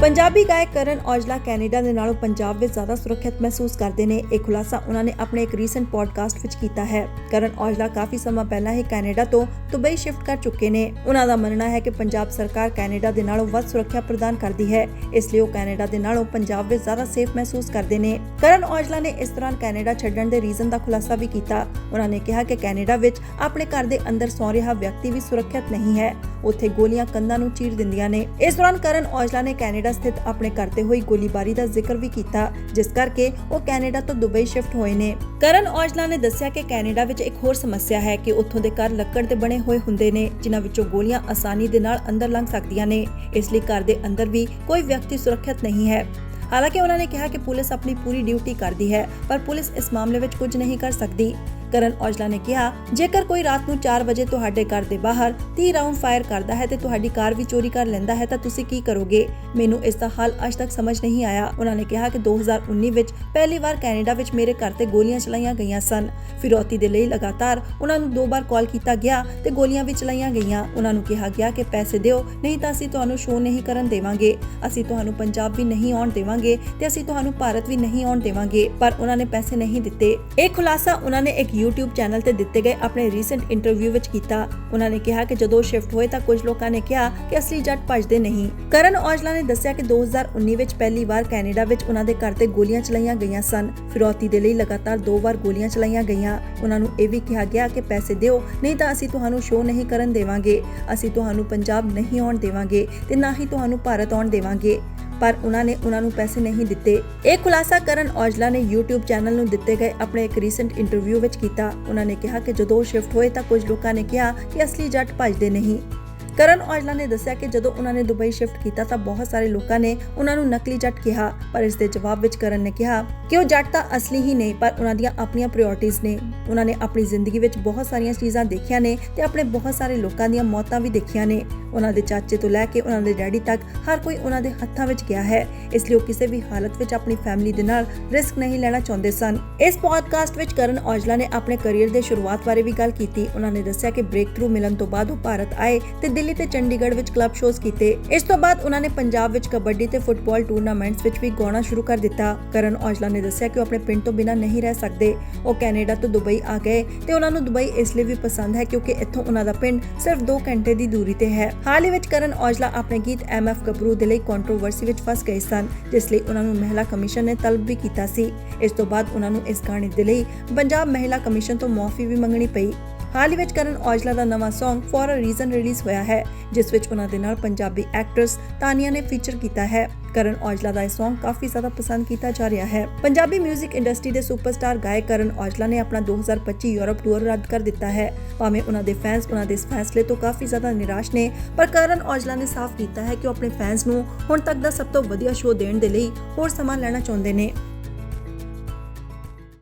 ਪੰਜਾਬੀ ਗਾਇਕ ਕਰਨ ਔਜਲਾ ਕੈਨੇਡਾ ਦੇ ਨਾਲੋਂ ਪੰਜਾਬ ਵਿੱਚ ਜ਼ਿਆਦਾ ਸੁਰੱਖਿਅਤ ਮਹਿਸੂਸ ਕਰਦੇ ਨੇ। ਇਹ ਖੁਲਾਸਾ ਉਹਨਾਂ ਨੇ ਆਪਣੇ ਇੱਕ ਰੀਸੈਂਟ ਪੋਡਕਾਸਟ ਵਿੱਚ ਕੀਤਾ ਹੈ। ਕਰਨ ਔਜਲਾ ਕਾਫੀ ਸਮਾਂ ਪਹਿਲਾਂ ਹੀ ਕੈਨੇਡਾ ਤੋਂ ਦੁਬਈ ਸ਼ਿਫਟ ਕਰ ਚੁੱਕੇ ਨੇ। ਉਹਨਾਂ ਦਾ ਮੰਨਣਾ ਹੈ ਕਿ ਪੰਜਾਬ ਸਰਕਾਰ ਕੈਨੇਡਾ ਦੇ ਨਾਲੋਂ ਵੱਧ ਸੁਰੱਖਿਆ ਪ੍ਰਦਾਨ ਕਰਦੀ ਹੈ। ਇਸ ਲਈ ਉਹ ਕੈਨੇਡਾ ਦੇ ਨਾਲੋਂ ਪੰਜਾਬ ਵਿੱਚ ਜ਼ਿਆਦਾ ਸੇਫ ਮਹਿਸੂਸ ਕਰਦੇ ਨੇ। ਕਰਨ ਔਜਲਾ ਨੇ ਇਸ ਦੌਰਾਨ ਕੈਨੇਡਾ ਛੱਡਣ ਦੇ ਰੀਜ਼ਨ ਦਾ ਖੁਲਾਸਾ ਵੀ ਕੀਤਾ। ਉਹਨਾਂ ਨੇ ਕਿਹਾ ਕਿ ਕੈਨੇਡਾ ਵਿੱਚ ਆਪਣੇ ਘਰ ਦੇ ਅੰਦਰ ਸੌ ਰਿਹਾ ਵਿਅਕਤੀ ਵੀ ਸੁਰੱਖਿਅਤ ਨਹੀਂ ਹੈ। ਉੱਥੇ ਗੋਲੀਆਂ ਕੰਧਾਂ ਨੂੰ ਚੀਰ ਦਿੰਦੀਆਂ ਨੇ। ਇਸ ਦੌਰਾਨ ਕਰਨ ਔਜਲਾ ਨੇ ਕੈਨੇਡਾ ਸਥਿਤ ਆਪਣੇ ਘਰ ਤੇ ਹੋਈ ਗੋਲੀਬਾਰੀ ਦਾ ਜ਼ਿਕਰ ਵੀ ਕੀਤਾ, ਜਿਸ ਕਰਕੇ ਉਹ ਕੈਨੇਡਾ ਤੋਂ ਦੁਬਈ ਸ਼ਿਫਟ ਹੋਏ ਨੇ। ਕਰਨ ਔਜਲਾ ਨੇ ਦੱਸਿਆ ਕਿ ਕੈਨੇਡਾ ਵਿੱਚ ਇੱਕ ਹੋਰ ਸਮੱਸਿਆ ਹੈ ਕਿ ਉੱਥੋਂ ਦੇ ਘਰ ਲੱਕੜ ਦੇ ਬਣੇ ਹੋਏ ਹੁੰਦੇ ਨੇ, ਜਿਨ੍ਹਾਂ ਵਿੱਚੋਂ ਗੋਲੀਆਂ ਆਸਾਨੀ ਦੇ ਨਾਲ ਅੰਦਰ ਲੰਘ ਸਕਦੀਆਂ ਨੇ। ਇਸ ਲਈ ਘਰ ਦੇ ਅੰਦਰ ਵੀ ਕੋਈ ਵਿਅਕਤੀ ਸੁਰੱਖਿਅਤ ਨਹੀਂ ਹੈ। ਹਾਲਾਂਕਿ ਉਹਨਾਂ ਨੇ ਕਿਹਾ ਕਿ ਪੁਲਿਸ ਆਪਣੀ ਪੂਰੀ ਡਿਊਟੀ ਕਰਦੀ ਹੈ, ਪਰ ਪੁਲਿਸ ਇਸ ਮਾਮਲੇ ਵਿੱਚ ਕੁਝ ਨਹੀਂ ਕਰ ਸਕਦੀ। ਕਰਨ ਔਜਲਾ ਨੇ ਕਿਹਾ, ਜੇਕਰ ਕੋਈ ਰਾਤ ਨੂੰ 4 ਵਜੇ ਤੁਹਾਡੇ ਘਰ ਦੇ ਬਾਹਰ 30 ਰਾਉਂਡ ਫਾਇਰ ਕਰਦਾ ਹੈ ਤੇ ਤੁਹਾਡੀ ਕਾਰ ਵੀ ਚੋਰੀ ਕਰ ਲੈਂਦਾ ਹੈ, ਤਾਂ ਤੁਸੀਂ ਕੀ ਕਰੋਗੇ? ਮੈਨੂੰ ਇਸ ਦਾ ਹੱਲ ਅਜ ਤੱਕ ਸਮਝ ਨਹੀਂ ਆਇਆ। ਉਹਨਾਂ ਨੇ ਕਿਹਾ ਕਿ 2019 ਵਿੱਚ ਪਹਿਲੀ ਵਾਰ ਕੈਨੇਡਾ ਵਿੱਚ ਮੇਰੇ ਘਰ ਤੇ ਗੋਲੀਆਂ ਚਲਾਈਆਂ ਗਈਆਂ ਸਨ। ਫਿਰੌਤੀ ਦੇ ਲਈ ਲਗਾਤਾਰ ਉਹਨਾਂ ਨੂੰ ਦੋ ਵਾਰ ਕਾਲ ਕੀਤਾ ਗਿਆ ਤੇ ਗੋਲੀਆਂ ਵੀ ਚਲਾਈਆਂ ਗਈਆਂ। ਉਹਨਾਂ ਨੂੰ ਕਿਹਾ ਗਿਆ ਕਿ ਪੈਸੇ ਦਿਓ, ਨਹੀਂ ਤਾਂ ਅਸੀਂ ਤੁਹਾਨੂੰ ਸ਼ੋਅ ਨਹੀਂ ਕਰਨ ਦੇਵਾਂਗੇ। ਅਸੀਂ ਤੁਹਾਨੂੰ ਪੰਜਾਬ ਵੀ ਨਹੀਂ ਆਉਣ ਦੇਵਾਂਗੇ ਤੇ ਅਸੀਂ ਤੁਹਾਨੂੰ ਭਾਰਤ ਵੀ ਨਹੀਂ ਆਉਣ ਦੇਵਾਂਗੇ। ਪਰ ਉਹਨਾਂ ਨੇ ਪੈਸੇ ਨਹੀਂ ਦਿੱਤੇ। ਇਹ ਖੁਲਾਸਾ ਉਹਨਾਂ ਨੇ ਇੱਕ YouTube ਚੈਨਲ ਤੇ ਦਿੱਤੇ ਗਏ ਆਪਣੇ ਰੀਸੈਂਟ ਇੰਟਰਵਿਊ ਵਿੱਚ ਕੀਤਾ। ਉਹਨਾਂ ਨੇ ਕਿਹਾ ਕਿ ਜਦੋਂ ਸ਼ਿਫਟ ਹੋਏ ਤਾਂ ਕੁਝ ਲੋਕਾਂ ਨੇ ਕਿਹਾ ਕਿ ਅਸਲੀ ਜੱਟ ਭੱਜਦੇ ਨਹੀਂ। ਕਰਨ ਔਜਲਾ ਨੇ ਦੱਸਿਆ ਕਿ 2019 ਵਿੱਚ ਪਹਿਲੀ ਵਾਰ ਕੈਨੇਡਾ ਵਿੱਚ ਉਹਨਾਂ ਦੇ ਘਰ ਤੇ ਗੋਲੀਆਂ ਚਲਾਈਆਂ ਗਈਆਂ ਸਨ। ਫਿਰੌਤੀ ਦੇ ਲਈ ਲਗਾਤਾਰ ਦੋ ਵਾਰ ਗੋਲੀਆਂ ਚਲਾਈਆਂ ਗਈਆਂ। ਉਹਨਾਂ ਨੂੰ ਇਹ ਵੀ ਕਿਹਾ ਗਿਆ ਕਿ ਪੈਸੇ ਦਿਓ, ਨਹੀਂ ਤਾਂ ਅਸੀਂ ਤੁਹਾਨੂੰ ਸ਼ੋਅ ਨਹੀਂ ਕਰਨ ਦੇਵਾਂਗੇ। ਅਸੀਂ ਤੁਹਾਨੂੰ ਪੰਜਾਬ ਨਹੀਂ ਆਉਣ ਦੇਵਾਂਗੇ ਤੇ ਨਾ ਹੀ ਤੁਹਾਨੂੰ ਭਾਰਤ ਆਉਣ ਦੇਵਾਂਗੇ। ਪਰ ਉਹਨਾਂ ਨੇ ਉਹਨਾਂ ਨੂੰ ਪੈਸੇ ਨਹੀਂ ਦਿੱਤੇ। ਇਹ ਖੁਲਾਸਾ ਕਰਨ ਔਜਲਾ ਨੇ YouTube ਚੈਨਲ ਨੂੰ ਦਿੱਤੇ ਗਏ ਆਪਣੇ ਇੱਕ ਰੀਸੈਂਟ ਇੰਟਰਵਿਊ ਵਿੱਚ ਕੀਤਾ। ਉਹਨਾਂ ਨੇ ਕਿਹਾ ਕਿ ਜਦੋਂ ਸ਼ਿਫਟ ਹੋਏ ਤਾਂ ਕੁਝ ਲੋਕਾਂ ਨੇ ਕਿਹਾ ਕਿ ਅਸਲੀ ਜੱਟ ਭੱਜਦੇ ਨਹੀਂ। ਕਰਨ ਔਜਲਾ ਨੇ ਦੱਸਿਆ ਕਿ ਜਦੋਂ ਉਹਨਾਂ ਨੇ ਦੁਬਈ ਸ਼ਿਫਟ ਕੀਤਾ ਤਾਂ ਬਹੁਤ ਸਾਰੇ ਲੋਕਾਂ ਨੇ ਉਹਨਾਂ ਨੂੰ ਨਕਲੀ ਜੱਟ ਕਿਹਾ। ਪਰ ਇਸ ਦੇ ਜਵਾਬ ਵਿੱਚ ਕਰਨ ਨੇ ਕਿਹਾ ਕਿ ਉਹ ਜੱਟ ਤਾਂ ਅਸਲੀ ਹੀ ਨੇ, ਪਰ ਉਹਨਾਂ ਦੀਆਂ ਆਪਣੀਆਂ ਪ੍ਰਾਇੋਰਟੀਆਂ ਨੇ। ਉਹਨਾਂ ਨੇ ਆਪਣੀ ਜ਼ਿੰਦਗੀ ਵਿੱਚ ਬਹੁਤ ਸਾਰੀਆਂ ਚੀਜ਼ਾਂ ਦੇਖੀਆਂ ਨੇ ਤੇ ਆਪਣੇ ਬਹੁਤ ਸਾਰੇ ਲੋਕਾਂ ਦੀਆਂ ਮੌਤਾਂ ਵੀ ਦੇਖੀਆਂ ਨੇ। ਉਹਨਾਂ ਦੇ ਚਾਚੇ ਤੋਂ ਲੈ ਕੇ ਉਹਨਾਂ ਦੇ ਡੈਡੀ ਤੱਕ ਹਰ ਕੋਈ ਉਹਨਾਂ ਦੇ ਹੱਥਾਂ ਵਿੱਚ ਗਿਆ ਹੈ। ਇਸ ਲਈ ਉਹ ਕਿਸੇ ਵੀ ਹਾਲਤ ਵਿੱਚ ਆਪਣੀ ਫੈਮਿਲੀ ਦੇ ਨਾਲ ਰਿਸਕ ਨਹੀਂ ਲੈਣਾ ਚਾਹੁੰਦੇ ਸਨ। ਇਸ ਪੋਡਕਾਸਟ ਵਿੱਚ ਕਰਨ ਔਜਲਾ ਨੇ ਆਪਣੇ ਕੈਰੀਅਰ ਦੇ ਸ਼ੁਰੂਆਤ ਬਾਰੇ ਵੀ ਗੱਲ ਕੀਤੀ। ਉਹਨਾਂ ਨੇ ਦੱਸਿਆ ਕਿ ਬ੍ਰੇਕ ਥਰੂ ਮਿਲਣ ਤੋਂ ਬਾਅਦ ਉਹ ਭਾਰਤ ਆਏ ਤੇ ਦਿੱਲੀ ਤੇ ਚੰਡੀਗੜ੍ਹ ਵਿੱਚ ਕਲੱਬ ਸ਼ੋਜ਼ ਕੀਤੇ। ਇਸ ਤੋਂ ਬਾਅਦ ਉਹਨਾਂ ਨੇ ਪੰਜਾਬ ਵਿੱਚ ਕਬੱਡੀ ਤੇ ਫੁੱਟਬਾਲ ਟੂਰਨਾਮੈਂਟਸ ਵਿੱਚ ਵੀ ਗਾਉਣਾ ਸ਼ੁਰੂ ਕਰ ਦਿੱਤਾ। ਕਰਨ ਔਜਲਾ ਨੇ ਦੱਸਿਆ ਕਿ ਉਹ ਆਪਣੇ ਪਿੰਡ ਤੋਂ ਬਿਨਾਂ ਨਹੀਂ ਰਹਿ ਸਕਦੇ। ਉਹ ਕੈਨੇਡਾ ਤੋਂ ਦੁਬਈ ਆ ਗਏ ਤੇ ਉਹਨਾਂ ਨੂੰ ਦੁਬਈ ਇਸ ਲਈ ਵੀ ਪਸੰਦ ਹੈ ਕਿਉਂਕਿ ਇੱਥੋਂ ਉਹਨਾਂ ਦਾ ਪਿੰਡ ਸਿਰਫ 2 ਘੰਟੇ ਦੀ ਦੂਰੀ ਤੇ ਹੈ। ਹਾਲ ਹੀ ਵਿੱਚ ਕਰਨ ਔਜਲਾ ਆਪਣੇ ਗੀਤ ਐਮਐਫ ਗੱਭਰੂ ਦੇ ਲਈ ਕੰਟਰੋਵਰਸੀ ਵਿੱਚ ਫਸ ਗਏ ਸਨ, ਜਿਸ ਲਈ ਉਹਨਾਂ ਨੂੰ ਮਹਿਲਾ ਕਮਿਸ਼ਨ ਨੇ ਤਲਬ ਵੀ ਕੀਤਾ ਸੀ। ਇਸ ਤੋਂ ਬਾਅਦ ਉਹਨਾਂ ਨੂੰ ਇਸ ਗਾਣੇ ਦੇ ਲਈ ਪੰਜਾਬ ਮਹਿਲਾ ਕਮਿਸ਼ਨ ਤੋਂ ਮਾਫੀ ਵੀ ਮੰਗਣੀ ਪਈ। ਹਾਲ ਹੀ ਵਿੱਚ ਕਰਨ ਔਜਲਾ ਦਾ ਨਵਾਂ Song For a Reason release ਹੋਇਆ ਹੈ, ਜਿਸ ਵਿੱਚ ਉਹਨਾਂ ਦੇ ਨਾਲ ਪੰਜਾਬੀ ਐਕਟਰਸ ਤਾਨੀਆ ਨੇ ਫੀਚਰ ਕੀਤਾ ਹੈ। ਕਰਨ ਔਜਲਾ ਦਾ ਇਹ Song ਕਾਫੀ ਜ਼ਿਆਦਾ ਪਸੰਦ ਕੀਤਾ ਜਾ ਰਿਹਾ ਹੈ। ਪੰਜਾਬੀ 뮤직 ਇੰਡਸਟਰੀ ਦੇ ਸੁਪਰਸਟਾਰ ਗਾਇਕ ਕਰਨ ਔਜਲਾ ਨੇ ਆਪਣਾ 2025 ਯੂਰਪ ਟੂਰ ਰੱਦ ਕਰ ਦਿੱਤਾ ਹੈ। ਭਾਵੇਂ ਉਹਨਾਂ ਦੇ ਫੈਨਸ ਉਹਨਾਂ ਦੇ ਇਸ ਫੈਸਲੇ ਤੋਂ ਕਾਫੀ ਜ਼ਿਆਦਾ ਨਿਰਾਸ਼ ਨੇ, ਪਰ ਕਰਨ ਔਜਲਾ ਨੇ ਸਾਫ਼ ਕੀਤਾ ਹੈ ਕਿ ਉਹ ਆਪਣੇ ਫੈਨਸ ਨੂੰ ਹੁਣ ਤੱਕ ਦਾ ਸਭ ਤੋਂ ਵਧੀਆ ਸ਼ੋਅ ਦੇਣ ਦੇ ਲਈ ਹੋਰ ਸਮਾਂ ਲੈਣਾ ਚਾਹੁੰਦੇ ਨੇ।